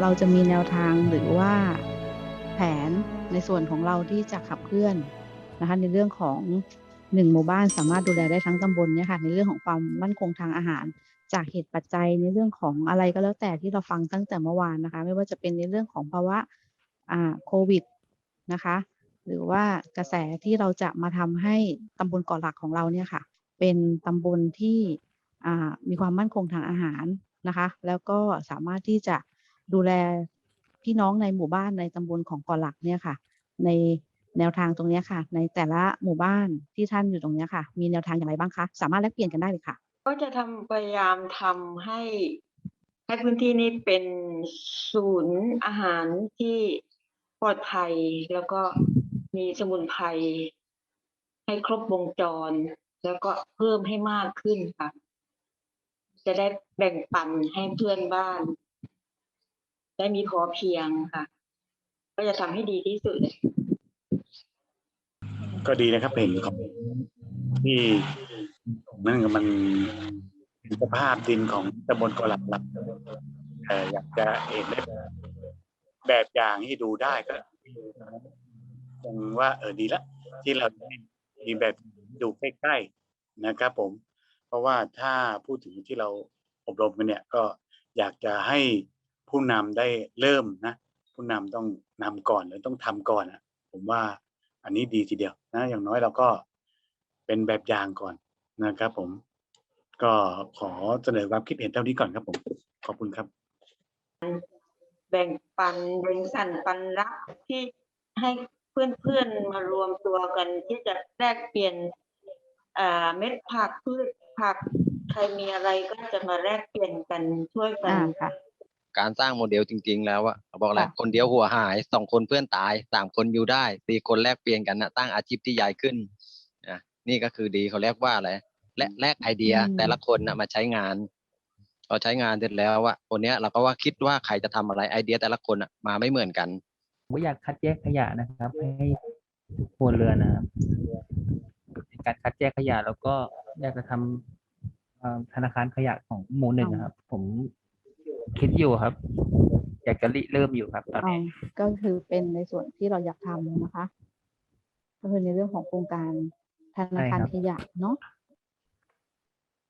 เราจะมีแนวทางหรือว่าแผนในส่วนของเราที่จะขับเคลื่อนนะคะในเรื่องของหนึ่งหมู่บ้านสามารถดูแลได้ทั้งตำบลเนี่ยค่ะในเรื่องของความมั่นคงทางอาหาร จากเหตุปัจจัยในเรื่องของอะไรก็แล้วแต่ที่เราฟังตั้งแต่เมื่อวานนะคะ ไม่ว่าจะเป็นในเรื่องของภาวะอ่าโควิดนะคะ หรือว่ากระแสที่เราจะมาทำให้ตำบลเกาะหลักของเราเนี่ยค่ะ เป็นตำบลที่อ่ามีความมั่นคงทางอาหารนะคะ แล้วก็สามารถที่จะ ดูแลพี่น้องในหมู่บ้านในตำบลของเกาะหลักเนี่ยค่ะ ในแนวทางตรงนี้ค่ะ ในแต่ละหมู่บ้านที่ท่านอยู่ตรงนี้ค่ะ มีแนวทางอย่างไรบ้างคะ สามารถแลกเปลี่ยนกันได้เลยค่ะ ก็จะทำพยายามทำให้ให้พื้นที่นี้เป็นศูนย์อาหารที่ปลอดภัย แล้วก็มีสมุนไพรให้ครบวงจร แล้วก็เพิ่มให้มากขึ้นค่ะ จะได้แบ่งปันให้เพื่อนบ้าน ได้มีพอเพียงค่ะ ก็จะทำให้ดีที่สุดเลยก็ดีนะครับเห็นของที่นั่นก็มันเป็นสภาพดินของตำบลกหลักหลักเอ่อยากจะเห็นได้แบบอย่างที่ดูได้ก็ยังว่าเออดีละ ที่เรามีแบบดูใกล้ๆนะครับ ผม เพราะว่าถ้าพูดถึงที่เราอบรมกันเนี่ย ก็อยากจะให้ ผู้นำได้เริ่มนะ ผู้นำต้องนำก่อนหรือต้องทำก่อนอะ ผมว่าอันนี้ดีทีเดียวนะ อย่างน้อยเราก็เป็นแบบอย่างก่อนนะครับ ผม ก็ขอเสนอความคิดเห็นเท่านี้ก่อนครับ ผม ขอบคุณครับ แบ่งปันแบ่งสรรปันรักที่ให้เพื่อนๆมารวมตัวกัน ที่จะแลกเปลี่ยนอ่าเม็ดผักพืชผักใครมีอะไรก็จะมาแลกเปลี่ยนกันช่วยกันอ่าค่ะ การสร้างโมเดลจริง ๆ แล้วอะเขาบอกแล้วค่ะคนเดียวหัวหายสองคนเพื่อนตายสามคนอยู่ได้สี่คนแลกเปลี่ยนกันนะตั้งอาชีพที่ใหญ่ขึ้นนะนี่ก็คือดีเขาเรียกว่าอะไรและแลกไอเดียอืมแต่ละคนนะมาใช้งานพอใช้งานเสร็จแล้วว่าคนเนี้ยเราก็ว่าคิดว่าใครจะทำอะไรไอเดียแต่ละคนอะมาไม่เหมือนกันผมก็อยากคัดแยกขยะนะครับ ให้ทุกครัวเรือนนะครับในการคัดแยกขยะแล้วก็อยากจะทำเอ่อธนาคารขยะของหมู่หนึ่งนะครับ ผม คิดอยู่ครับ อยากจะริเริ่มอยู่ครับตอนอ๋อนี้ก็คือเป็นในส่วนที่เราอยากทำนะคะ ก็คือในเรื่องของโครงการธนาคารขยะเนาะ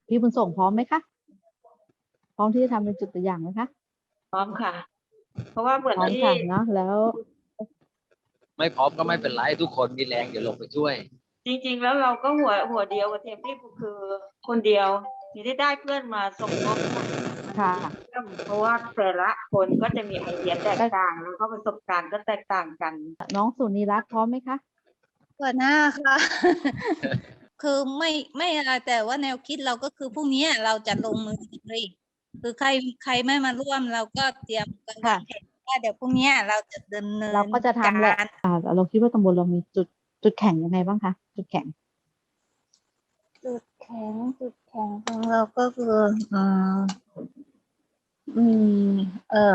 พี่บุญส่งพร้อมไหมคะพร้อมที่จะทำเป็นจุดตัวอย่างไหมคะพร้อมค่ะ เพราะว่าเหมือนพร้อมที่ค่ะเนาะแล้ว ไม่พร้อมก็ไม่เป็นไรทุกคนมีแรงเดี๋ยวลงไปช่วย จริง ๆ แล้วเราก็หัวหัวเดียวกับเทมที่คือคนเดียวที่ได้ได้เพื่อนมาสมทบ ค่ะ เพราะว่าแต่ละคนก็จะมีไอเดียแตกต่าง แล้วก็ประสบการณ์ก็แตกต่างกัน น้องสุนีรัตน์พร้อมไหมคะหัวหน้าค่ะ คือไม่ไม่อะไรแต่ว่าแนวคิดเราก็คือพรุ่งนี้เราจะลงมือเลยคือใครใครไม่มาร่วมเราก็เตรียมกันค่ะแผนว่าเดี๋ยวพรุ่งนี้เราจะดำเนินเราก็จะทำแหละการอ่าเราคิดว่าตำบลเรามีจุดจุดแข็งยังไงบ้างคะจุดแข็ง จุดแข็งจุดแข็งของเราก็คืออืม อืม เออ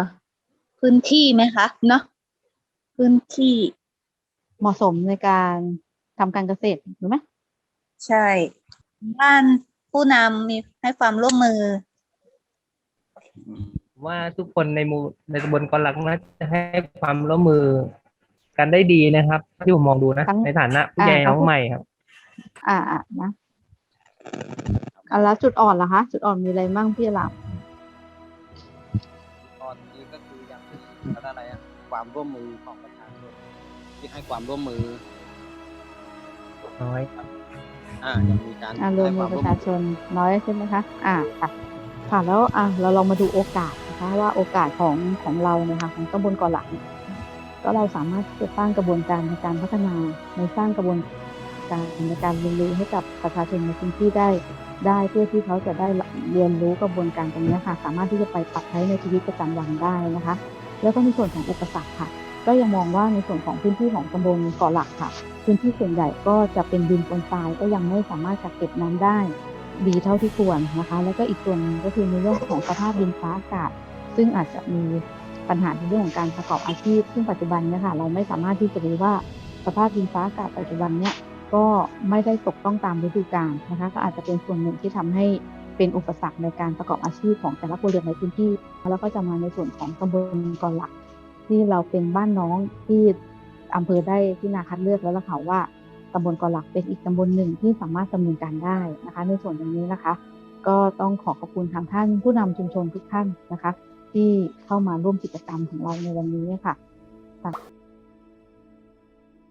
พื้นที่ไหมคะ เนาะพื้นที่เหมาะสมในการทำการเกษตรหรือไหมใช่ บ้านผู้นำมีให้ความร่วมมือ ว่าทุกคนในหมู่ในตำบลกอนหลักน่าจะให้ความร่วมมือกันได้ดีนะครับ ที่ผมมองดูนะ ทั้งในฐานะผู้ใหญ่อ่าน้องใหม่ครับ อ่าอ่านะอะแล้วจุดอ่อนล่ะคะ จุดอ่อนมีอะไรบ้างพี่หลา ความร่วมมือของประชาชนที่ให้ความร่วมมือน้อยอ่ายังมีการอ่ารวมให้มืคอวามปร่วระมชามือชนน้อยใช่ไหมคะ อ่าค่ะค่ะแล้วอะเราลองมาดูโอกาสนะคะว่าโอกาสของของเราเนี่ยค่ะของตำบลเกาะหลักเนี่ยก็เราสามารถที่จะสร้างกระบวนการในการพัฒนาในสร้างกระบวนการในการเรียนรู้ให้กับประชาชนในพื้นที่ได้ ได้เพื่อที่เขาจะได้เรียนรู้กระบวนการตรงเนี้ยค่ะ สามารถที่จะไปปรับใช้ในชีวิตประจำวันได้นะคะ แล้วก็ในส่วนของอุปสรรคค่ะ ก็ยังมองว่าในส่วนของพื้นที่ของตำบลเกาะหลักค่ะ พื้นที่ส่วนใหญ่ก็จะเป็นดินปนทรายก็ยังไม่สามารถกักเก็บน้ำได้ดีเท่าที่ควรนะคะ แล้วก็อีกส่วนนึงก็คือในเรื่องของสภาพดินฟ้าอากาศ ซึ่งอาจจะมีปัญหาในเรื่องของการประกอบอาชีพ ซึ่งปัจจุบันเนี่ยค่ะเราไม่สามารถที่จะรู้ว่าสภาพดินฟ้าอากาศปัจจุบันเนี่ยก็ไม่ได้ตกต้องตามฤดูกาลนะคะ ก็อาจจะเป็นส่วนหนึ่งที่ทำให้ เป็นอุปสรรคในการประกอบอาชีพของแต่ละครัวเรือนในพื้นที่ แล้วก็จะมาในส่วนของตำบลกอนหลัก ที่เราเป็นบ้านน้องที่อำเภอได้ที่นาคัดเลือกแล้วล่ะค่ะว่าตำบลกอนหลักเป็นอีกตำบลหนึ่งที่สามารถดำเนินการได้นะคะ ในส่วนตรงนี้นะคะ ก็ต้องขอขอบคุณทางท่านผู้นำชุมชนทุกท่านนะคะ ที่เข้ามาร่วมกิจกรรมของเราในวันนี้ค่ะ